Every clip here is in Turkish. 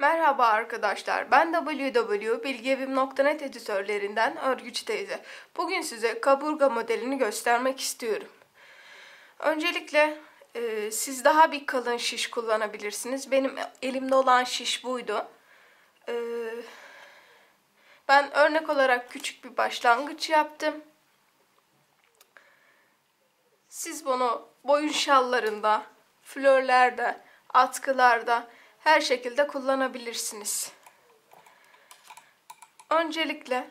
Merhaba arkadaşlar, ben www.bilgievim.net editörlerinden Örgüç teyze. Bugün size kaburga modelini göstermek istiyorum. Öncelikle e, siz daha bir kalın şiş kullanabilirsiniz. Benim elimde olan şiş buydu. E, ben örnek olarak küçük bir başlangıç yaptım. Siz bunu boyun şallarında, flörlerde, atkılarda her şekilde kullanabilirsiniz. Öncelikle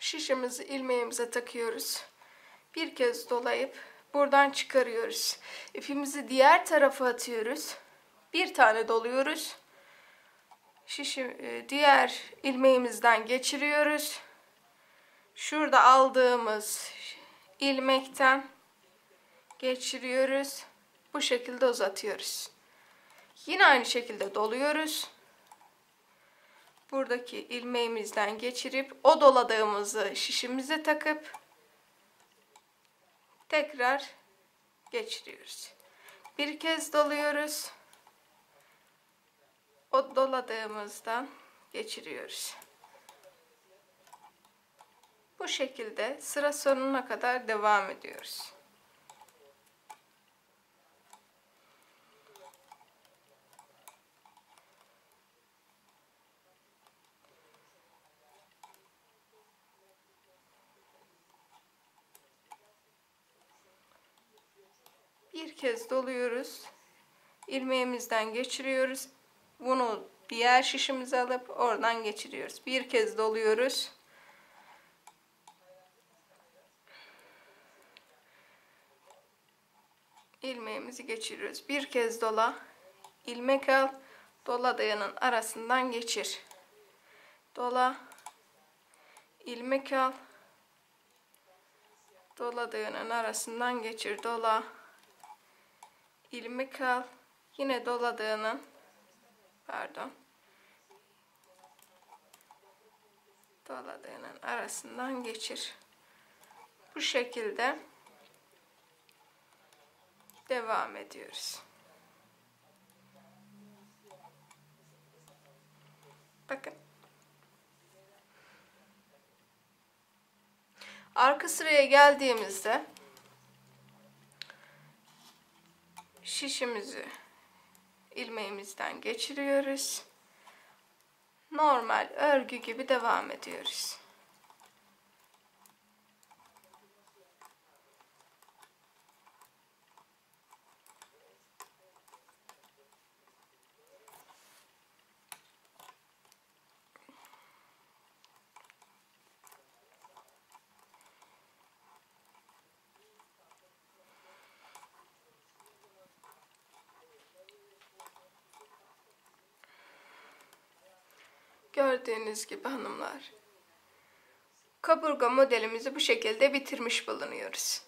şişimizi ilmeğimize takıyoruz. Bir kez dolayıp buradan çıkarıyoruz. İpimizi diğer tarafa atıyoruz. Bir tane doluyoruz. Şişi e, diğer ilmeğimizden geçiriyoruz. Şurada aldığımız ilmekten geçiriyoruz. Bu şekilde uzatıyoruz. Yine aynı şekilde doluyoruz. Buradaki ilmeğimizden geçirip o doladığımızı şişimize takıp tekrar geçiriyoruz. Bir kez doluyoruz. O doladığımızdan geçiriyoruz. Bu şekilde sıra sonuna kadar devam ediyoruz. Bir kez doluyoruz. ilmeğimizden geçiriyoruz. Bunu diğer şişimize alıp oradan geçiriyoruz. Bir kez doluyoruz. ilmeğimizi geçiriyoruz. Bir kez dola, ilmek al, dola dayanın arasından geçir. Dola, ilmek al, dola dayanın arasından geçir. Dola, ilmek al, yine doladığının pardon doladığının arasından geçir. Bu şekilde devam ediyoruz. Bakın. Arka sıraya geldiğimizde şişimizi ilmeğimizden geçiriyoruz. Normal örgü gibi devam ediyoruz. Gördüğünüz gibi hanımlar. Kaburga modelimizi bu şekilde bitirmiş bulunuyoruz.